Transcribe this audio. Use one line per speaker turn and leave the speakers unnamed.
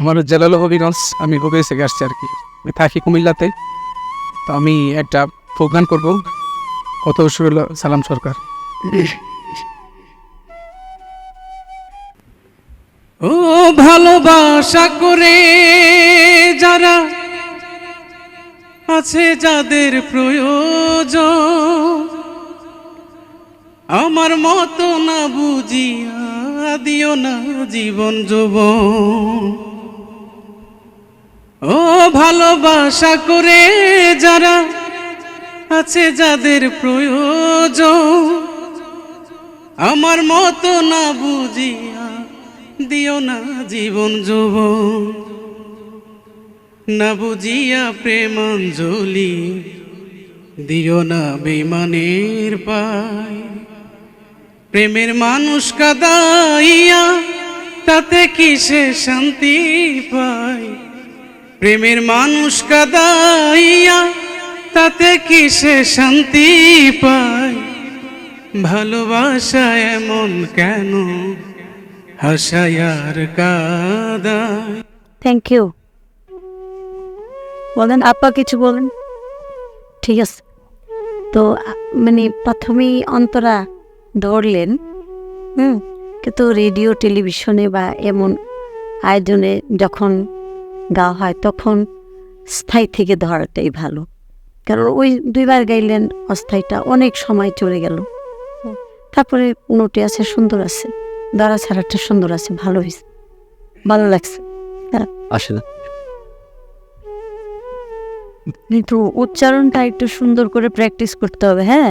আমার জেলাল হবিগঞ্জ, আমি হবিগঞ্জ থেকে আসছি আর কি। আমি থাকি কুমিল্লাতে। তো আমি একটা প্রোগ্রাম করব। কত হলো? সালাম সরকার। ও ভালোবাসা করে যারা আছে যাদের প্রয়োজন, আমার মতো না বুঝিয়া দিও না জীবন যৌবন। ভালোবাসা করে যারা আছে যাদের প্রয়োজন, আমার মতো না বুঝিয়া দিও না জীবন যৌবন, না বুঝিয়া প্রেমাঞ্জলি দিও না বেমানের পায়। প্রেমের মানুষ কাদাইয়া তাতে কিসে শান্তি পায়? প্রেমের মানুষ কাদাইয়া, তাতে কিসে শান্তি পায়? ভালোবাসা এমন কেন? হাসায়ার কাদায়।
থ্যাংক ইউ বলেন, আপা কিছু বলেন। ঠিক আছে। তো মানে প্রথমেই অন্তরা ধরলেন, হুম? কিন্তু রেডিও, টেলিভিশনে বা এমন আয়োজনে যখন গাওয়া হয় তখন স্থায়ী থেকে ধরাটাই ভালো। কারণ ওই দুইবার গাইলেন অস্থায়ীটা অনেক সময় চলে গেল। তারপরে নোটে আছে সুন্দর আছে। দাঁড়া ছাড়াটা সুন্দর আছে ভালো হয়েছে ভালো লাগছে।
আসে না।
কিন্তু উচ্চারণটা একটু সুন্দর করে প্র্যাকটিস করতে হবে হ্যাঁ?